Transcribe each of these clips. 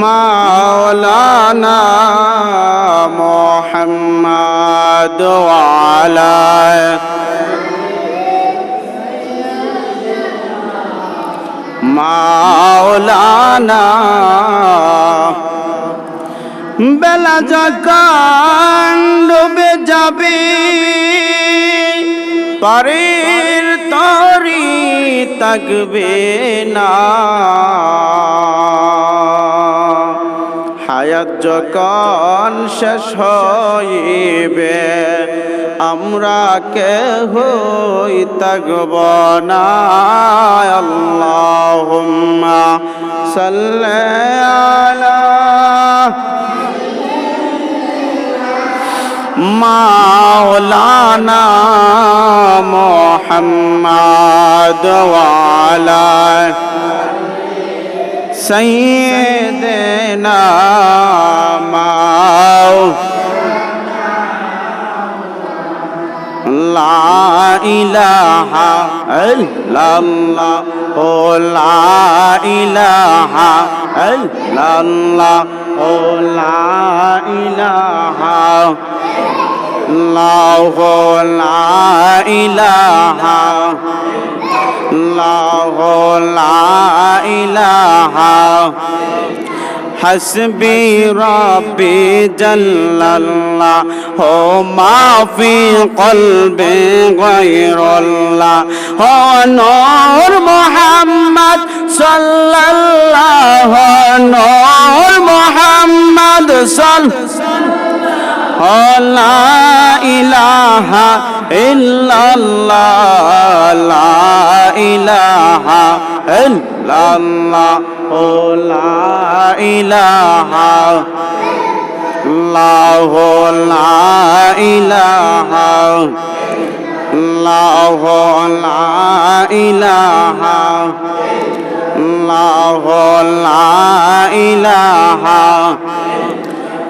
মাওলানা মোহাম্মদ আলা মাওলানা বেলা যখন ডুবে যাবে পারের তরি থাকবে না। হায়াত যখন শেষ হইবে আমরা কে হই তগব না। আল্লাহুম্মা মাওলানা ওয়ালা নামাও। লা ইলাহা ইল্লাল্লাহ, ও লা ইলাহা ইল্লাল্লাহ, ও লা ইলাহা লাহ লা ইলাহা লাহ লা ইলাহা حسبي ربي جل الله. ما في قلبي غير الله. هو نور محمد صلى الله نور محمد صلى لا লা ইলাহা ইল্লাল্লাহ, লা ইলাহা ইল্লাল্লাহ, ও লা ইলাহা আল্লাহ লা ইলাহা আল্লাহ লা ইলাহা আল্লাহ লা ইলাহা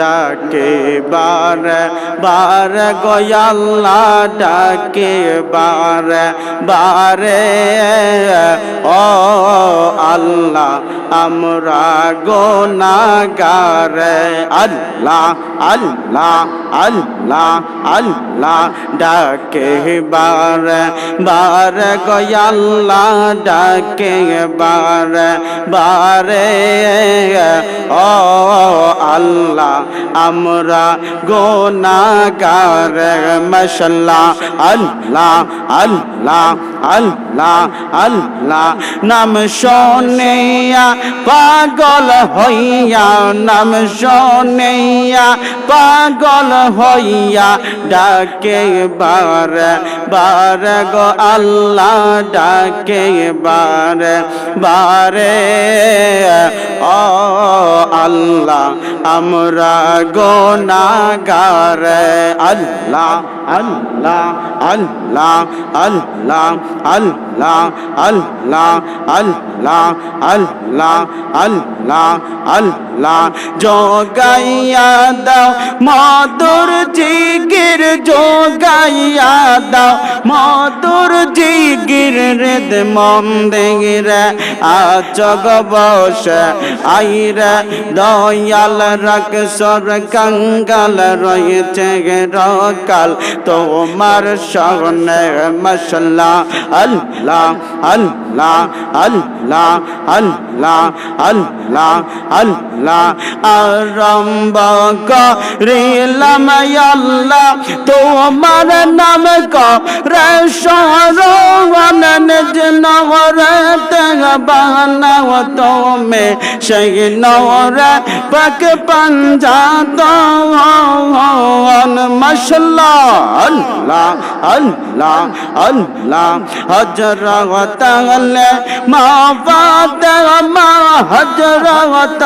ডাকে, বার বার গয়াল্লা ডাকে, বার, বারে, ও আল্লাহ, আমরা গোনাগারে আল্লাহ আল্লাহ আল্লাহ আল্লাহ ডাকে, বার বার গয়াল্লা ডাকে, বার, বারে, ও আল্লাহ আমরা গোনাগার মশাল্লাহ আল্লাহ আল্লাহ আল্লাহ আল্লাহ। নাম শোনিয়া পাগল হইয়া, নাম শোনিয়া পাগল হইয়া ডাকে বার বার গো আল্লাহ ডাকে বার, বারে। ও আল্লাহ, আমরা গোনাগার আল্লাহ আল্লাহ আল্লাহ আল্লাহ আল্লাহ আল্লাহ আল্লাহ আল্লাহ আল্লাহ আল্লাহ যোগাইয়া দাও মধুর জিগির যোগাইয়া দাও মধুর জিগির হৃদ মন্দির আচগ বস আইরে দয়াল রাখ সর কঙ্গাল রয়েছে রকাল। তোমার সগনে মশলা, আল্লাহ আল্লাহ আল্লাহ আল্লাহ আল্লাহ আল্লাহ। আরম্ভ করিলাম আল্লাহ, তোমার নাম করে সরবন নিজ নগরতে বানাও তুমি। সেই নগরে পাক পঞ্জাত মশলা আল্লাহ আল্লাহ আল্লাহ হজরত মা ফাতেমা হজরত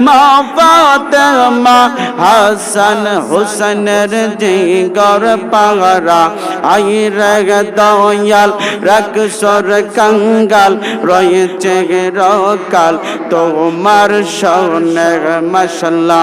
মা ফাতেমা হাসান হুসনের জিগর পাগরা আই রগ দয়াল রকসর কঙ্গাল, রয়েছে রকাল তোমার সনে মশলা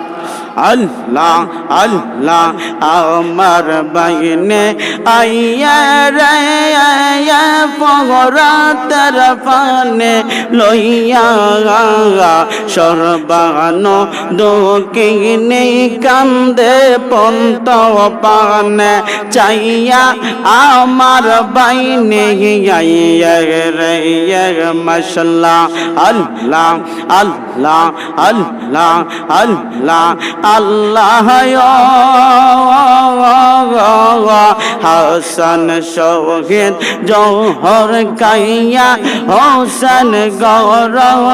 আল্লাহ আল্লাহ, আমার বাইনে আইয়া রে, আইয়া পগরাতের পানে লইয়া সর্বান দুকিনে কান্দে পন্ত পানে চাইয়া আমার বাইনে আইয়া রে মশলা আল্লাহ আল্লাহ আল্লাহ আল্লাহ আল্লাহ হাসান শহীদ জৌহর কাইয়া, হোসেন গৌরব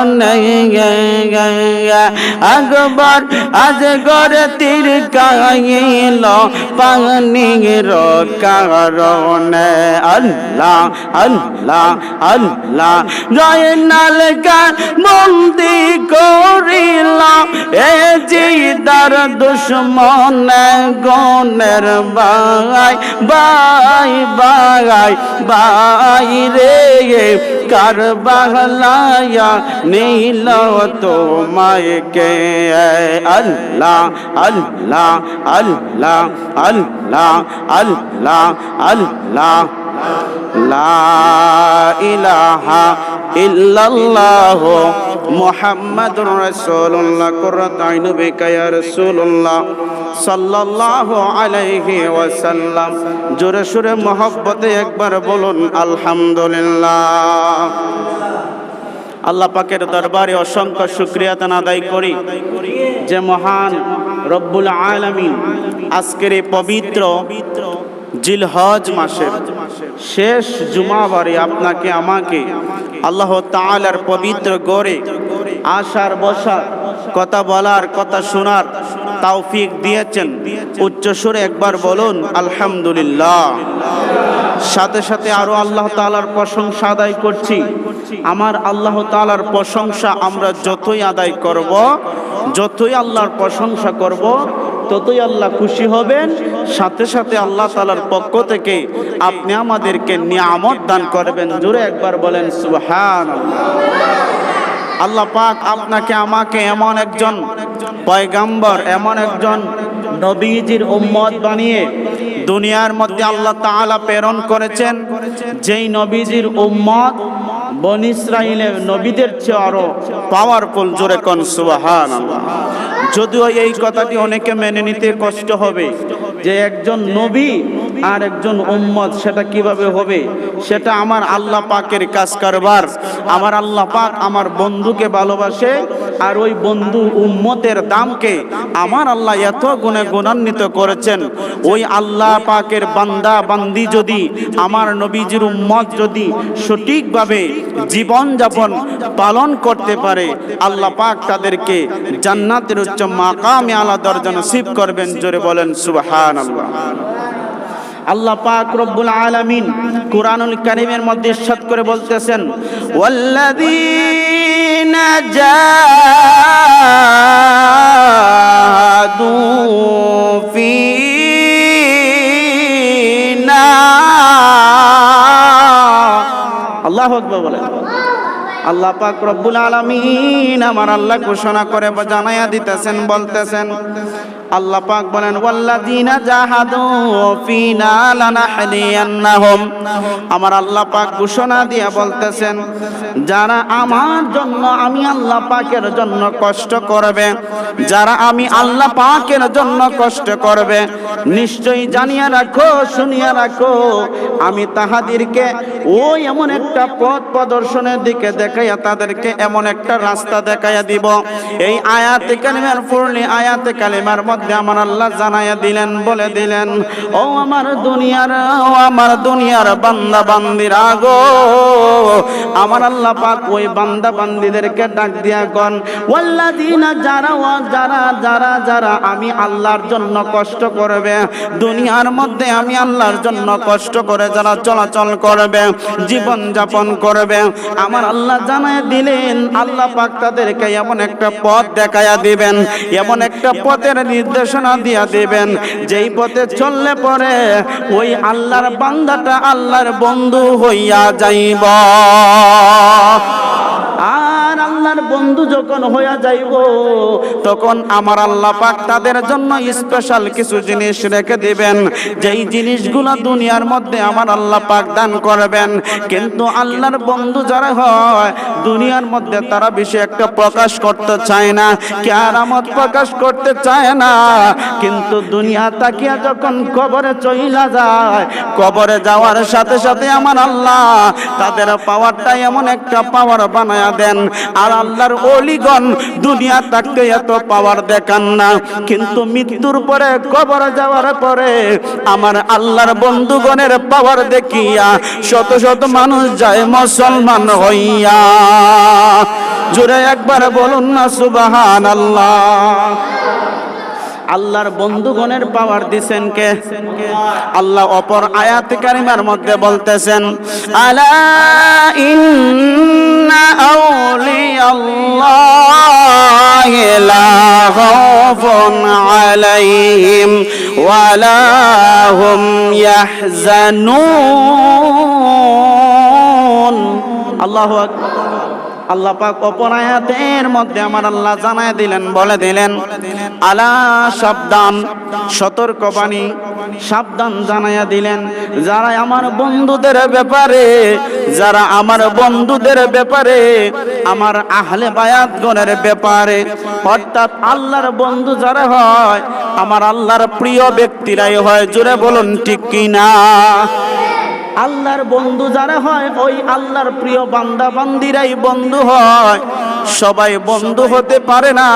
আকবর আজ গড় তীর কাইল পানির কারণে আল্লাহ আল্লাহ আল্লাহ জয়নাল গান বন্দি করিল এ জিদার দুশ্মন গনের বাই বাই বাই বাই রে। কার বাহলায়া নীল তোমায় কে? আল্লাহ আল্লাহ আল্লাহ আল্লাহ আল্লাহ আল্লাহ। লা ইলাহা ইল্লাল্লাহ। মুহাম্মাদুর রাসূলুল্লাহ, কুররাত আইনু বিকা ইয়া রাসূলুল্লাহ সাল্লাল্লাহু আলাইহি ওয়াসাল্লাম। জোরে সুরে মহব্বতে একবার বলুন, আলহামদুলিল্লাহ। আল্লাহ পাকের দরবারে অসংখ্য শুক্রিয়াতান আদায় করি যে মহান রব্বুল আলামিন আজকের এই পবিত্র জিলহজ মাসের শেষ জুমাবারে আপনাকে, আমাকে, আল্লাহ তাআলার পবিত্র গড়ে আসার, বসার, কথা বলার, কথা শোনার তৌফিক দিয়েছেন। উচ্চ সুরে একবার বলুন, আলহামদুলিল্লাহ। সাথে সাথে আরও আল্লাহ তালার প্রশংসা আদায় করছি। আমার আল্লাহ তালার প্রশংসা আমরা যতই আদায় করব, যতই আল্লাহর প্রশংসা করব ততই আল্লাহ খুশি হবেন। সাথে সাথে আল্লাহ তালার পক্ষ থেকে আপনি আমাদেরকে নিয়ামত দান করবেন। জুড়ে একবার বলেন সুহান আল্লাহ পাক আপনাকে, আমাকে এমন একজন পয়গাম্বর, এমন একজন নবীজির উম্মত বানিয়ে দুনিয়ার মধ্যে আল্লাহ তাআলা প্রেরণ করেছেন, যেই নবীজির উম্মত বন ইসরাইলের নবীদের চেয়ে আরও পাওয়ারফুল জোরে কন সুবাহান যদিও এই কথাটি অনেকে মেনে নিতে কষ্ট হবে যে একজন নবী আর একজন উম্মত, সেটা কীভাবে হবে? সেটা আমার আল্লাহ পাকের কাজ কারবার। আমার আল্লাহ পাক আমার বন্ধুকে ভালোবাসে, আর ওই বন্ধু উম্মতের দামকে আমার আল্লাহ এত গুণে গুণান্বিত করেছেন। ওই আল্লাহ পাকের বান্দা, বান্দি যদি, আমার নবীজির উম্মত যদি সঠিকভাবে জীবনযাপন পালন করতে পারে, আল্লাহ পাক তাদেরকে জান্নাতের উচ্চ মাকামে আলা দরজা নসিব করবেন। জোরে বলেন সুবহান আল্লাহ আল্লাহ পাক রব্বুল আলামিন কুরআনুল কারীমের মধ্যে ইরশাদ করে বলতেছেন, ওয়াল্লাযীনা জাহাদু ফিনা আল্লাহু আকবার বলেন। আল্লাহ পাক রব্বুল আলামিন আমার আল্লাহ ঘোষণা করে জানাইয়া দিতেছেন, বলতেছেন আল্লাহ পাক বলেন, ওয়াল্লাযিনা জাহাদু ফিনা লানাহদিয়ান্নাহুম। আমার আল্লাহ পাক ঘোষণা দিয়া বলতেছেন, যারা আমার জন্য আমি আল্লাহ পাকের জন্য কষ্ট করবে, যারা আমি আল্লাহ পাকের জন্য কষ্ট করবে, নিশ্চয়ই জানিয়া রাখো, শুনিয়া রাখো, আমি তাহাদেরকে ওই এমন একটা পথ প্রদর্শনের দিকে দেখাইয়া তাদেরকে এমন একটা রাস্তা দেখাইয়া দিব। এই আয়াতে কালিমার পড়লে আয়াতে কালিমার মধ্যে আমার আল্লাহ জানাইয়া দিলেন, বলে দিলেন, ও আমার দুনিয়ার, ও আমার দুনিয়ার বান্দা বান্দিরা গো, আমার আল্লাহ পাক ওই বান্দা বান্দিদেরকে ডাক দিয়া গন ওয়াল্লাযিনা যারা ও যারা যারা যারা আমি আল্লাহর জন্য কষ্ট করবে, দুনিয়ার মধ্যে আমি আল্লাহর জন্য কষ্ট করে যারা চলাচল করবে, জীবন যাপন করবে, আমার আল্লাহ জানায় দিলেন, আল্লাহ পাক তাদেরকে এমন একটা পথ দেখাইয়া দিবেন, এমন একটা পথের নির্দেশনা দিয়া দেবেন। যেই পথে চললে পরে ওই আল্লাহর বান্দাটা আল্লাহর বন্ধু হইয়া যাইব। আল্লাহর বন্ধু যখন হইয়া যাইব, তখন আমার আল্লাহ পাক তাদের জন্য স্পেশাল কিছু জিনিস রেখে দিবেন। যেই জিনিসগুলো দুনিয়ার মধ্যে আমার আল্লাহ পাক দান করবেন, কিন্তু আল্লাহর বন্ধু যারা হয়, দুনিয়ার মধ্যে তারা বেশি একটা প্রকাশ করতে চায় না কেয়ারামত প্রকাশ করতে চায় না। কিন্তু দুনিয়া তাকিয়া যখন কবরে চইলা যায়, কবরে যাওয়ার সাথে সাথে আমার আল্লাহ তাদের পাওয়ারটা এমন একটা পাওয়ার বানায়া দেন, আর আল্লাহর অলিগণ দুনিয়া তাকে এত পাওয়ার দেখান না। কিন্তু মৃত্যুর পরে কবর যাওয়ার পরে আমার আল্লাহর বন্ধুগণের পাওয়ার দেখিয়া শত শত মানুষ যায় মুসলমান হইয়া। জুড়ে একবার বলুন না সুবাহান আল্লাহ আল্লাহর বন্ধুগণের পাওয়ার দিছেন কে? আল্লাহ অপর আয়াত কারিমার মধ্যে বলতেছেন, আলা ইন্না আউলিয়াল্লাহি লা খাউফুন আলাইহিম ওয়ালা হুম ইয়াহজানুন। আল্লাহু আকবার। আল্লাহ পাক অপর আয়াতের মধ্যে আমার আল্লাহ জানায় দিলেন, বলে দিলেন, আলা সাবধান, সতর্কবাণী, সাবধান জানাইয়া দিলেন, যারা আমার বন্ধুদের ব্যাপারে, যারা আমার বন্ধুদের ব্যাপারে, আমার আহলে বায়াতগণের ব্যাপারে, অর্থাৎ আল্লাহর বন্ধু যারা হয়, আমার আল্লাহর প্রিয় ব্যক্তিরাই হয় জুড়ে বলুন ঠিক কিনা? আল্লাহর বন্ধু যারা হয়, ওই আল্লাহর প্রিয় বান্দা বান্দিরাই বন্ধু হয়। সবাই বন্ধু হতে পারে না।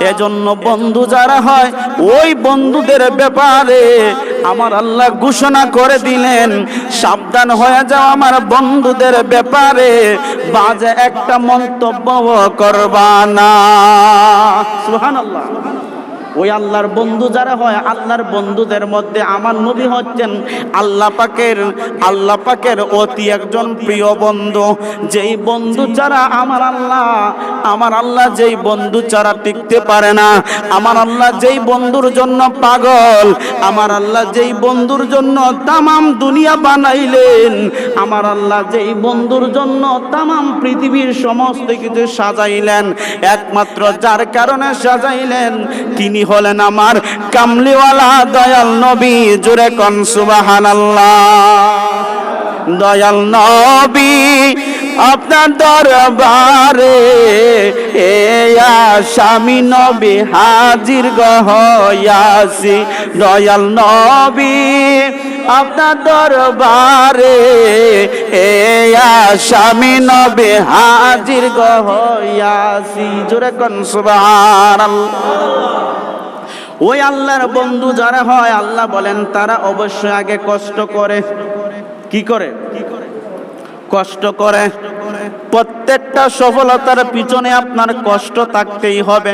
এজন্য বন্ধু যারা হয়, ওই বন্ধুদের ব্যাপারে আমার আল্লাহ ঘোষণা করে দিলেন, সাবধান হয়ে যাও আমার বন্ধুদের ব্যাপারে, বাজে একটা মন্তব্য করবা না। সুবহানাল্লাহ। ওই আল্লাহর বন্ধু যারা হয়, আল্লাহর বন্ধুদের মধ্যে আমার নবী হচ্ছেন আল্লাহ পাকের আল্লাহ পাকের অতি একজন প্রিয় বন্ধু। যেই বন্ধু ছাড়া আমার আল্লাহ আমার আল্লাহ যেই বন্ধু ছাড়া টিকতে পারে না। আমার আল্লাহ যেই বন্ধুর জন্য পাগল, আমার আল্লাহ যেই বন্ধুর জন্য তামাম দুনিয়া বানাইলেন, আমার আল্লাহ যেই বন্ধুর জন্য তামাম পৃথিবীর সমস্ত কিছু সাজাইলেন, একমাত্র যার কারণে সাজাইলেন, তিনি হলেন আমার কামলিওয়ালা দয়াল নবী, জুরে কন সুবাহান দয়াল নবী, আপনার দরবারে এ স্বামী নবী হাজির গহয়াসি দয়াল নবী, আপনার দরবারে এ স্বামী নবী হাজির গহয়াসি জোরে কন সুবহানাল্লাহ। ওই আল্লাহর বন্ধু যারা হয়, আল্লাহ বলেন, তারা অবশ্যই আগে কষ্ট করে। কি করে? কষ্ট করে। প্রত্যেকটা সফলতার পিছনে আপনার কষ্ট থাকতেই হবে।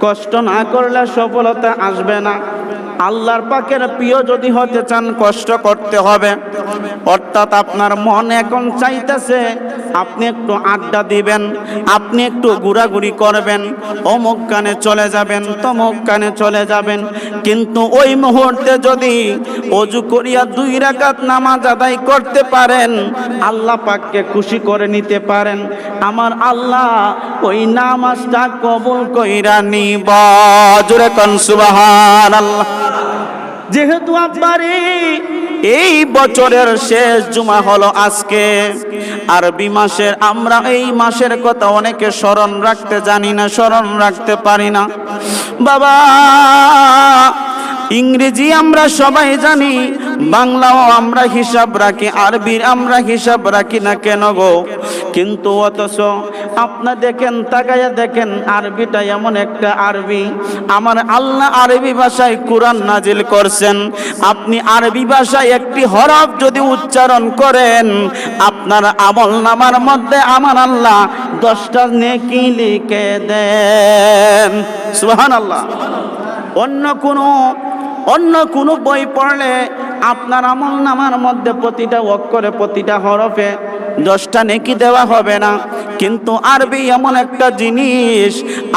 কষ্ট না করলে সফলতা আসবে না। আল্লাহর পাকের প্রিয় যদি হতে চান, কষ্ট করতে হবে। অর্থাৎ আপনার মন এখন চাইতেছে, আপনি একটু আড্ডা দিবেন, আপনি একটু ঘোরাঘুরি করবেন, অমুক কানে চলে যাবেন, তমুক কানে চলে যাবেন। কিন্তু ওই মুহূর্তে যদি অজু করিয়া দুই রাকাত নামাজ আদায় করতে পারেন, আল্লাহ পাককে খুশি করে নিতে পারেন। আমার আল্লাহ ওই নামাজটা কবুল কইরা নিব। জোরে কন আল্লাহ যেহেতু আব্বারে এই বছরের শেষ জুমা হলো আজকে, আরবি মাসের, আমরা এই মাসের কথা অনেকে স্মরণ রাখতে জানি না, স্মরণ রাখতে পারি না। বাবা ইংরেজি আমরা সবাই জানি, বাংলাও আমরা হিসাব রাখি, আরবির আমরা হিসাব রাখি না কেন গো? কিন্তু অথচ আপনার দেখেন তাকাইয়া দেখেন, আরবিটা এমন একটা আরবি। আমার আল্লাহ আরবি ভাষায় কোরআন নাজিল করছেন। আপনি আরবি ভাষায় একটি হরফ যদি উচ্চারণ করেন, আপনার আমল নামার মধ্যে আমার আল্লাহ দশটা নেকি লিখে দেন। সুহান আল্লাহ অন্য কোনো অন্য কোনো বই পড়লে আপনার আমল নামার মধ্যে প্রতিটা অক্ষরে প্রতিটা হরফে দশটা নেকি দেওয়া হবে না। কিন্তু আরবি এমন একটা জিনিস,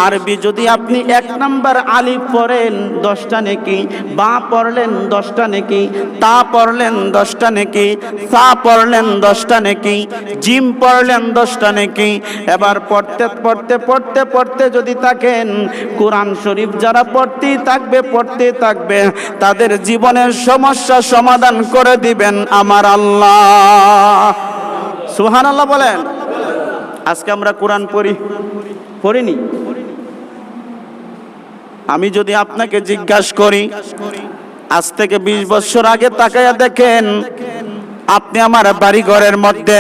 আরবি যদি আপনি এক নাম্বার আলিফ পড়েন, দশটা নেকি, বা পড়লেন দশটা নেকি, তা পড়লেন দশটা নেকি, সা পড়লেন দশটা নেকি, জিম পড়লেন দশটা নেকি, এবার পড়তে পড়তে পড়তে পড়তে যদি থাকেন, কোরআন শরীফ যারা পড়তেই থাকবে পড়তেই থাকবে, তাদের জীবনের সমস্যা সমাধান করে দিবেন আমার আল্লাহ। সুহান আল্লাহ বলেন। আজকে আমরা কোরআন পড়ি। পড়িনি? আমি যদি আপনাকে জিজ্ঞাসা করি, আজ থেকে বিশ বছর আগে তাকাইয়া দেখেন, আপনি আমার বাড়ি ঘরের মধ্যে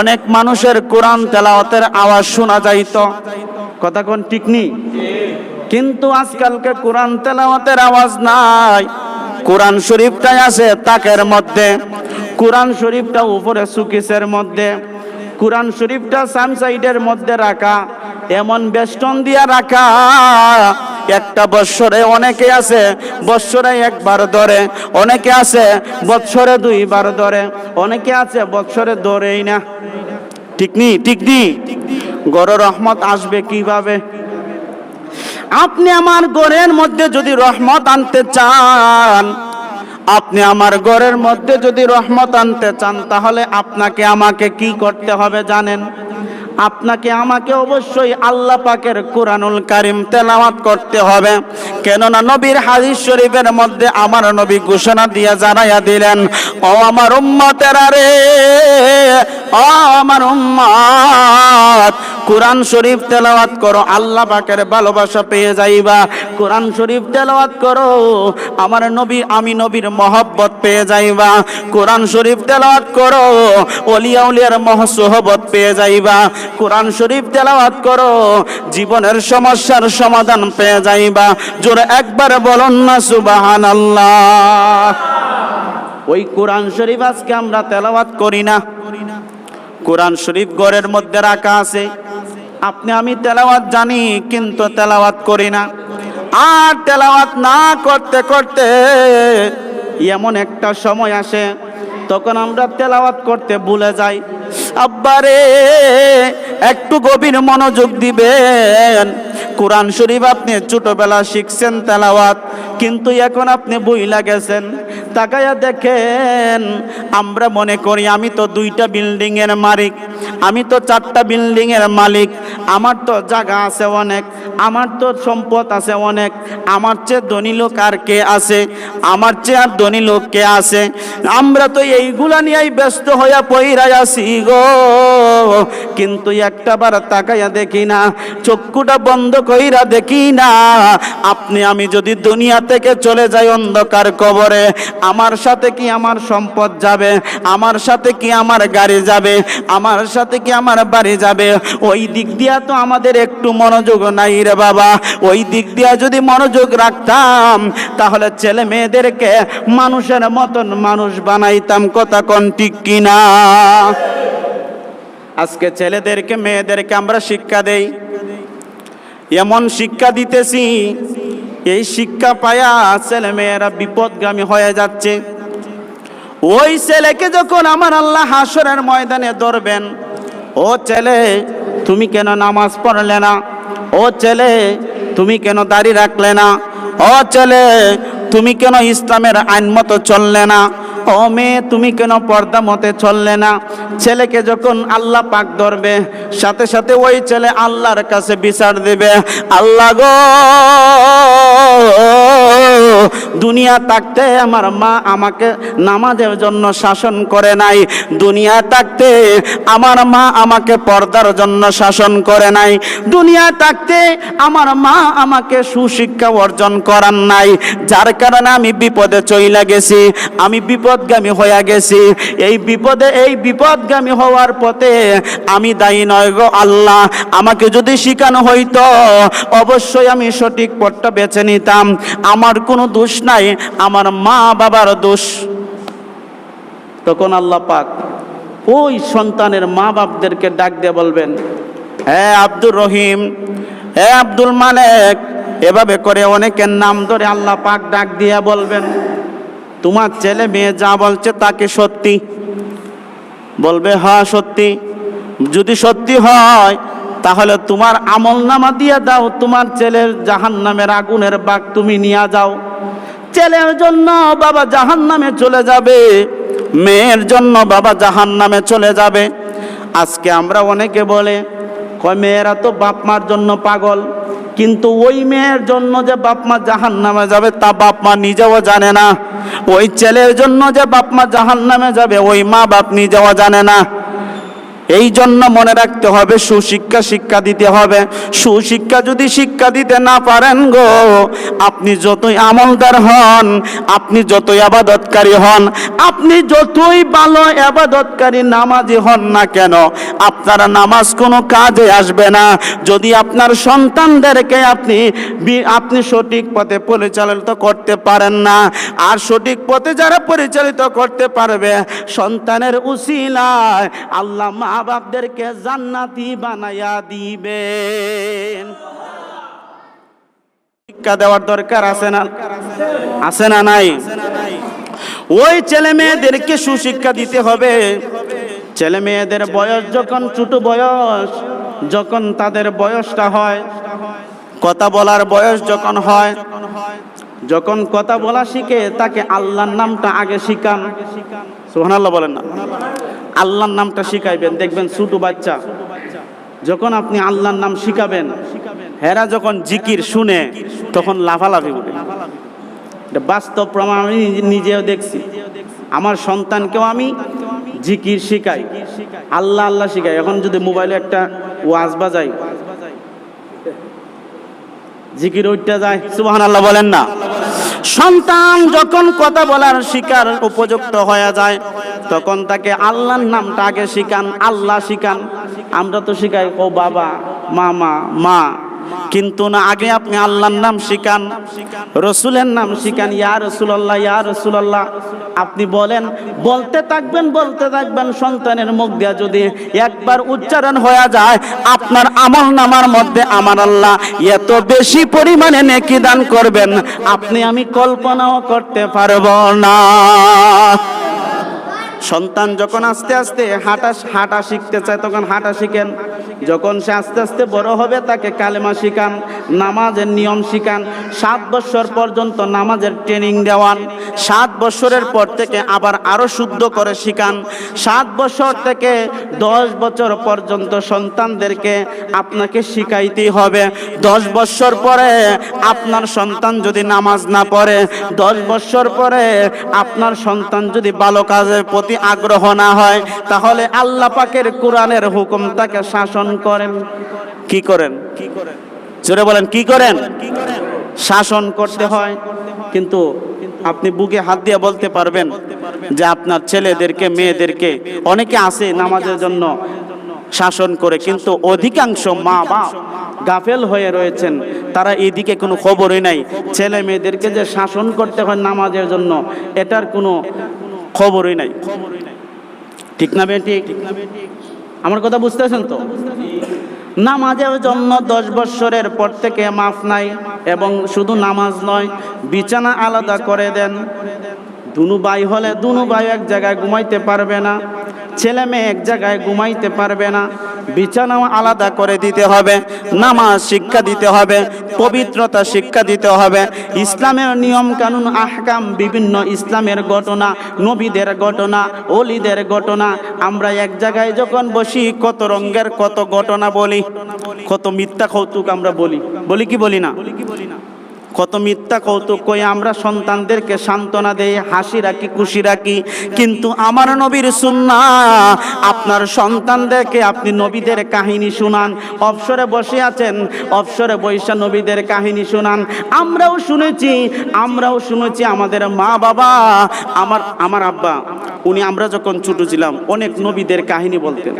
অনেক মানুষের কোরআন তেলাওয়াতের আওয়াজ শোনা যাইত। কথা কোন ঠিক নেই কিন্তু আজকালকে কোরআন তেলাওয়াতের আওয়াজ নাই। কোরআন শরীফটাই আছে তাকের মধ্যে। কোরআন শরীফটা উপরে সুকিসের মধ্যে, কোরআন শরীফটা সানসাইডের মধ্যে রাখা, এমন বেষ্টন দিয়া রাখা। একটা বৎসরে অনেকে আছে, বৎসরে একবার ধরে, অনেকে আছে বৎসরে দুইবার ধরে, অনেকে আছে বৎসরে ধরেই না। ঠিক নি ঠিক নি? গড় রহমত আসবে কীভাবে? আপনি আমার ঘরের মধ্যে যদি রহমত আনতে চান আপনি আমার ঘরের মধ্যে যদি রহমত আনতে চান, তাহলে আপনাকে আমাকে কি করতে হবে জানেন? আপনাকে আমাকে অবশ্যই আল্লাহ পাকের কোরআনুল কারিম তেলাওয়াত করতে হবে। কেননা নবীর হাদিস শরীফের মধ্যে আমার নবী ঘোষণা দিয়ে জানাইয়া দিলেন, ও আমার উম্মতেরা রে, ও আমার উম্মত কোরআন শরীফ তেলাওয়াত করো, আল্লাহ পাকের ভালোবাসা পেয়ে যাইবা। কোরআন শরীফ তেলাওয়াত করো, আমার নবী, আমি নবীর মহব্বত পেয়ে যাইবা। কোরআন শরীফ তেলাওয়াত করো, অলিয়া উলিয়ার মহসহবত পেয়ে যাইবা। কোরআন শরীফ তেলাওয়াত করো, জীবনের সমস্যার সমাধান পেয়ে যাইবা। জোরে একবার বলুন না সুবাহান আল্লাহ ওই কোরআন শরীফ আজকে আমরা তেলাওয়াত করি না। কোরআন শরীফ ঘরের মধ্যে রাখা আছে। আপনি, আমি তেলাওয়াত জানি, কিন্তু তেলাওয়াত করি না। আর তেলাওয়াত না করতে করতে এমন একটা সময় আসে, তখন আমরা তেলাওয়াত করতে ভুলে যাই। আব্বারে, একটু গভীর মনোযোগ দিবেন। কোরআন শরীফ আপনি ছোটবেলা শিখছেন তেলাওয়াত, কিন্তু এখন আপনি বইলা গেছেন। তাকাইয়া দেখেন, আমরা মনে করি আমি তো দুইটা বিল্ডিংয়ের মালিক, আমি তো চারটা বিল্ডিংয়ের মালিক, আমার তো জায়গা আছে অনেক, আমার তো সম্পদ আছে অনেক, আমার চেয়ে ধনী লোক আর কে আছে, আমার চেয়ে আর ধনী লোক কে আছে? আমরা তো এইগুলা নিয়েই ব্যস্ত হইয়া পইরা আছি গো। কিন্তু একটা বার তাকাইয়া দেখি না, চক্ষুটা বন্ধ কইরা দেখি না। আপনি, আমি যদি দুনিয়া থেকে চলে যাই অন্ধকার কবরে, আমার সাথে কি আমার সম্পদ যাবে? আমার সাথে কি আমার গাড়ি যাবে? আমার সাথে কি আমার বাড়ি যাবে? ওই দিক দিয়া তো আমাদের একটু মনোযোগ নাই রে বাবা। ওই দিক দিয়া যদি মনোযোগ রাখতাম, তাহলে ছেলে মেয়েদেরকে মানুষের মতন মানুষ বানাইতাম। কথা কোন ঠিক কিনা? আজকে ছেলেদেরকে, মেয়েদেরকে আমরা শিক্ষা দেই। এমন শিক্ষা দিতেছি, এই শিক্ষা পায়া ছেলে মেয়েরা বিপদগামী হয়ে যাচ্ছে। ওই ছেলেকে যখন আমার আল্লাহ হাসরের ময়দানে ধরবেন, ও ছেলে, তুমি কেন নামাজ পড়লে না? ও ছেলে, তুমি কেন দাড়ি রাখলে না? ও ছেলে, তুমি কেন ইসলামের আইন মতো চললে না? ও মেয়ে তুমি কেন পর্দা মতে চললে না? ছেলেকে যখন আল্লাহ পাক ধরবে, সাথে সাথে ওই ছেলে আল্লাহর কাছে বিচার দেবে। আল্লাহ গো! দুনিয়া থাকতে আমার মা আমাকে নামাজের জন্য শাসন করে নাই। দুনিয়া থাকতে আমার মা আমাকে পর্দার জন্য শাসন করে নাই। দুনিয়া থাকতে আমার মা আমাকে সুশিক্ষা অর্জন করার নাই। যার কারণে আমি বিপদে চইলা গেছি, আমি বিপদগামী হয়ে গেছি। এই বিপদে, এই বিপদগামী হওয়ার পথে আমি দায়ী নয় গো আল্লাহ। আমাকে যদি শিখানো হইতো, অবশ্যই আমি সঠিক পথটা বেছে নিতাম। আমার কোনো দোষ নাই, আমার মা বাবার দোষ। তখন আল্লাহ পাক ওই সন্তানের মা বাপদেরকে ডাক দিয়ে বলবেন হ্যাঁ আব্দুর রহিম হ্যাঁ আব্দুল মালেক। এভাবে করে অনেকের নাম ধরে আল্লাহ পাক ডাক দিয়ে বলবেন, তোমার ছেলে মেয়ে যা বলছে তাকে সত্যি। বলবে হ্যাঁ সত্যি। যদি সত্যি হয় তাহলে তোমার আমল নামা দিয়ে দাও, তোমার ছেলের জাহান নামের আগুনের বাঘ তুমি নিয়ে যাও। ছেলের জন্য বাবা জাহান নামে চলে যাবে, মেয়ের জন্য বাবা জাহান নামে চলে যাবে। আজকে আমরা অনেকে বলে, কয় মেয়েরা তো বাপ মার জন্য পাগল, কিন্তু ওই মেয়ের জন্য যে বাপ মা জাহান নামে যাবে তা বাপ মা নিজেও জানে না। ওই ছেলের জন্য যে বাপ মা জাহান নামে যাবে, ওই মা বাপ নিজেও জানে না। এই জন্য মনে রাখতে হবে, সুশিক্ষা শিক্ষা দিতে হবে। সুশিক্ষা যদি শিক্ষা দিতে না পারেন গো, আপনি যতই আমলদার হন, আপনি যতই আবাদতকারী হন, আপনি যতই ভালো আবাদতকারী নামাজি হন না কেন, আপনার নামাজ কোনো কাজে আসবে না। যদি আপনার সন্তানদেরকে আপনি আপনি সঠিক পথে পরিচালিত করতে পারেন না, আর সঠিক পথে যারা পরিচালিত করতে পারবে, সন্তানের উসিলায় আল্লাহ মা বাপদেরকে জান্নাতি বানাইয়া দিবেন। শিক্ষা দেওয়ার দরকার আছে না? আছে না নাই? ওই ছেলে মেয়েদেরকে সুশিক্ষা দিতে হবে। ছেলে মেয়েদের বয়স যখন ছোট বয়স, যখন তাদের বয়সটা হয় কথা বলার বয়স যখন হয়, যখন কথা বলা শিখে তাকে আল্লাহর নামটা আগে শিখান। সুবহানাল্লাহ বলেন না। আল্লাহর নামটা শিখাইবেন, দেখবেন ছোট বাচ্চা, যখন আপনি আল্লাহর নাম শিখাবেন, হেরা যখন জিকির শুনে, তখন লাফালাফি এটা বাস্তব প্রমাণ আমি নিজেও দেখছি। আমার সন্তানকেও আমি জিকির শিখাই। আল্লাহ আল্লাহ শিখাই। এখন যদি মোবাইলে একটা ওয়াজ বাজাই জিকির উঠতে যায় সুবহান আল্লাহ বলেন না। সন্তান যখন কথা বলার শিকার উপযুক্ত হয়ে যায়, তখন তাকে আল্লাহর নামটা আগে শিখান, আল্লাহ শিখান। আমরা তো শিখাই, ও বাবা, মামা, মা। কিন্তু না, আগে আপনি আল্লাহর নাম শিখান, রসুলের নাম শিখান। ইয়া রসুলাল্লাহ ইয়া রসুলাল্লাহ। আপনি বলেন, বলতে থাকবেন বলতে থাকবেন, সন্তানের মুখ দিয়া যদি একবার উচ্চারণ হয়ে যায়, আপনার আমল নামার মধ্যে আমার আল্লাহ এত বেশি পরিমাণে নেকি দান করবেন, আপনি আমি কল্পনাও করতে পারব না। সন্তান যখন আস্তে আস্তে হাঁটা হাঁটা শিখতে চায়, তখন হাঁটা শিখেন। যখন সে আস্তে আস্তে বড় হবে, তাকে কালেমা শিখান, নামাজের নিয়ম শিখান। সাত বছর পর্যন্ত নামাজের ট্রেনিং দেওয়ান। সাত বছরের পর থেকে আবার আরও শুদ্ধ করে শিখান। সাত বছর থেকে দশ বছর পর্যন্ত সন্তানদেরকে আপনাকে শিখাইতেই হবে। দশ বছর পরে আপনার সন্তান যদি নামাজ না পড়ে, দশ বছর পরে আপনার সন্তান যদি ভালো কাজের প্রতি আগ্রহ না হয়, তাহলে আল্লাহ পাকের কোরআনের হুকুম তাকে শাসন করেন কি করেন। কি করেন? জোরে বলেন, কি করেন? শাসন করতে হয়। কিন্তু আপনি বুকে হাত দিয়ে বলতে পারবেন যে আপনার ছেলেদেরকে, মেয়েদেরকে অনেকে আছে নামাজের জন্য শাসন করে, কিন্তু অধিকাংশ মা বাপ গাফেল হয়ে রয়েছেন। তারা এদিকে কোনো খবরই নাই। ছেলে মেয়েদেরকে যে শাসন করতে হয় নামাজের জন্য, এটার কোনো খবরই নাই। ঠিক না ঠিক? আমার কথা বুঝতেছেন তো? নামাজের জন্য দশ বৎসরের পর থেকে মাফ নাই এবং শুধু নামাজ নয়, বিছানা আলাদা করে দেন। দুনু ভাই হলে দুনু ভাই এক জায়গায় ঘুমাইতে পারবে না, ছেলে মেয়ে এক জায়গায় ঘুমাইতে পারবে না বিছানাও আলাদা করে দিতে হবে, নামাজ শিক্ষা দিতে হবে, পবিত্রতা শিক্ষা দিতে হবে। ইসলামের নিয়ম কানুন আহকাম, বিভিন্ন ইসলামের ঘটনা, নবীদের ঘটনা, অলিদের ঘটনা, আমরা এক জায়গায় যখন বসি, কত রঙ্গের কত ঘটনা বলি, কত মিথ্যা কৌতুক আমরা বলি। বলি কি বলি না? কত মিথ্যা কৌতুক কই আমরা সন্তানদেরকে সান্ত্বনা দেই, হাসি রাখি, খুশি রাখি। কিন্তু আমার নবীর সুন্না, আপনার সন্তানদেরকে আপনি নবীদের কাহিনী শুনান। অবসরে বসে আছেন, অবসরে বৈশা নবীদের কাহিনী শুনান। আমরাও শুনেছি আমরাও শুনেছি আমাদের মা বাবা, আমার আমার আব্বা, উনি আমরা যখন ছোট ছিলাম, অনেক নবীদের কাহিনী বলতেন।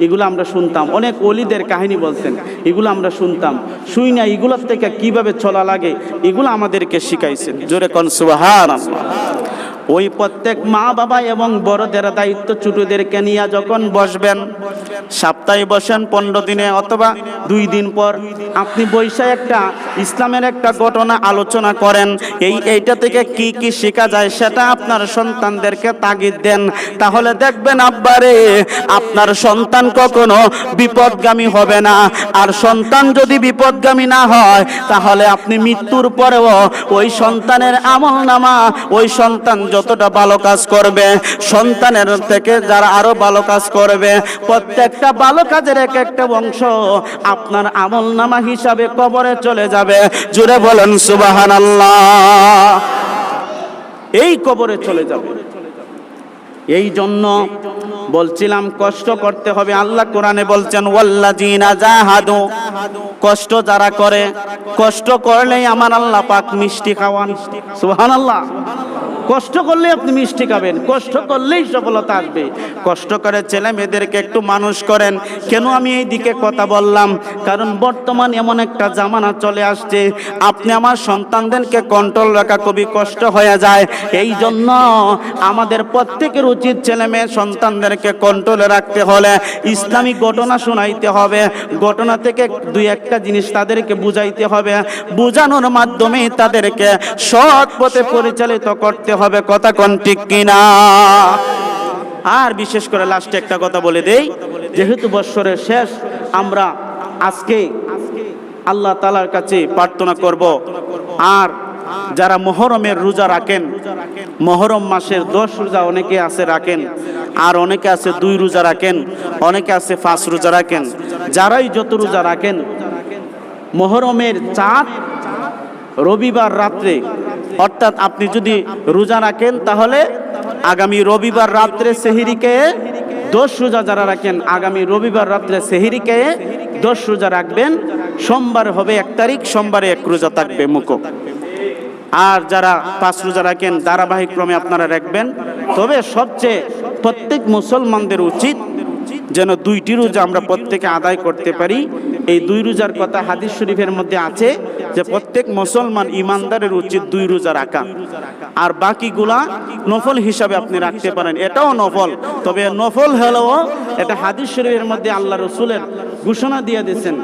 এগুলো আমরা শুনতাম। অনেক অলিদের কাহিনী বলতেন, এগুলো আমরা শুনতাম। শুই না, এগুলোর থেকে কীভাবে চলা লাগে, এগুলো আমাদেরকে শিখাইছেন। জোরে কনসুবাহ ওই প্রত্যেক মা বাবা এবং বড়দের দায়িত্ব ছোটদেরকে নিয়ে যখন বসবেন, সপ্তাহে বসেন পনেরো দিনে অথবা দুই দিন পর, আপনি বৈশা একটা, ইসলামের একটা ঘটনা আলোচনা করেন, এই এইটা থেকে কি কি শেখা যায় সেটা আপনার সন্তানদেরকে তাগিদ দেন। তাহলে দেখবেন, আব্বারে, আপনার সন্তান কখনো বিপদগামী হবে না। আর সন্তান যদি বিপদগামী না হয়, তাহলে আপনি মৃত্যুর পরেও ওই সন্তানের আমল নামা, ওই সন্তান যতটা ভালো কাজ করবে, সন্তানের থেকে যারা আরও ভালো কাজ করবে, প্রত্যেকটা ভালো কাজের এক একটা অংশ আপনার আমল নামা হিসাবে কবরে চলে যাবে। জুড়ে বলেন সুবাহান এই কবরে চলে যাবে। এই জন্য বলছিলাম, কষ্ট করতে হবে। আল্লাহ কোরআনে বলছেন, ওয়াল্লাযিনা জাহাদু। কষ্ট যারা করে, কষ্ট করলেই আমার আল্লাহ পাক মিষ্টি খাওয়ান। সুবহানাল্লাহ। কষ্ট করলে আপনি মিষ্টি খাবেন, কষ্ট করলেই সফলতা আসবে। কষ্ট করে ছেলে মেয়েদেরকে একটু মানুষ করেন, কেন আমি এই দিকে কথা বললাম? কারণ বর্তমান এমন একটা জামানা চলে আসছে, আপনি আমার সন্তানদেরকে কন্ট্রোল রাখা খুবই কষ্ট হয়ে যায়। এই জন্য আমাদের প্রত্যেকের উচিত ছেলে মেয়ে সন্তানদেরকে কন্ট্রোলে রাখতে হলে ইসলামী ঘটনা শোনাইতে হবে। ঘটনা থেকে দুই একটা জিনিস তাদেরকে বুঝাইতে হবে। বোঝানোর মাধ্যমে তাদেরকে সৎ পথে পরিচালিত করতে হবে কথা কোন ঠিক কিনা? আর বিশেষ করে লাস্টে একটা কথা বলে দেই, যেহেতু বৎসরের শেষ, আমরা আজকে আল্লাহ তালার কাছে প্রার্থনা করব। আর যারা মহরমের রোজা রাখেন, মহরম মাসের দশ রোজা অনেকে আছে রাখেন, আর অনেকে আছে দুই রোজা রাখেন, অনেকে আছে পাঁচ রোজা রাখেন। যারাই যত রোজা রাখেন, মহরমের চাঁদ রবিবার রাত্রে অর্থাৎ আপনি যদি রোজা রাখেন, তাহলে আগামী রবিবার রাত্রে সেহিরিকে দশ রোজা যারা রাখেন, আগামী রবিবার রাত্রে সেহিরিকে দশ রোজা রাখবেন। সোমবার হবে এক তারিখ, সোমবারে এক রোজা থাকবে মুখো আর যারা পাঁচ রোজা রাখেন ধারাবাহিক ক্রমে আপনারা রাখবেন। তবে সবচেয়ে প্রত্যেক মুসলমানদের উচিত যেন দুইটি রোজা আমরা প্রত্যেকে আদায় করতে পারি। এই দুই রোজার কথা হাদিস শরীফের মধ্যে আছে যে প্রত্যেক মুসলমান ইমানদারের উচিত দুই রোজা রাখা। আর বাকিগুলা নফল হিসাবে আপনি রাখতে পারেন। এটাও নফল। তবে নফল হলেও এটা হাদিস শরীফের মধ্যে আল্লাহ রসুলের ঘোষণা দিয়ে দিয়েছেন।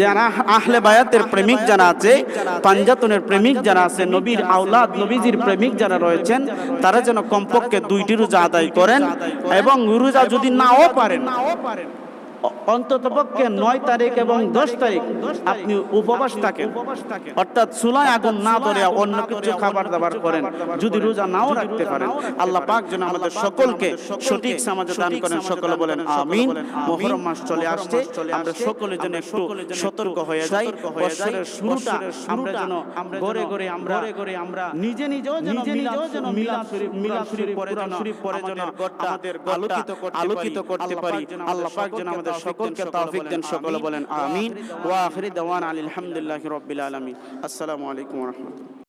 যারা আহলে বায়াতের প্রেমিক যারা আছে, পাঞ্জাতনের প্রেমিক যারা আছে, নবীর আওলাদ, নবীজির প্রেমিক যারা রয়েছেন, তারা যেন কমপক্ষে দুইটি রোজা আদায় করেন এবং রোজা যদি নাও পারেন অন্তত পক্ষে নয় তারিখ এবং দশ তারিখ আপনি উপবাস থাকেন। অর্থাৎ চুলায় আগুন না ধরে অন্য কিছু খাবার দাবার করেন যদি রোজা নাও রাখতে পারেন। আল্লাহ পাক যেন আমাদের সকলকে সঠিক সমাজে দান করেন। সকলে বলেন আমিন। মোহরম মাস চলে আসছে আমরা সকলে যেন একটু সতর্ক হয়ে যাই। বছরের শুরুটা আমরা যেন ঘরে ঘরে আমরা ঘরে আমরা নিজে নিজেও যেন নিজে নিজেও যেন মিলাদ শরীফ মিলাদ শরীফ পরে যেন আমাদের আলোকিত করতে আলোকিত করতে পারি। আল্লাহ পাক যেন আমাদের সকলকে তৌফিক দেন সকলে বলেন আমিন ওয়া আখিরি দাওয়ান আলহামদুলিল্লাহি রাব্বিল আলামিন আসসালামু আলাইকুম ওয়া রাহমাতুল্লাহ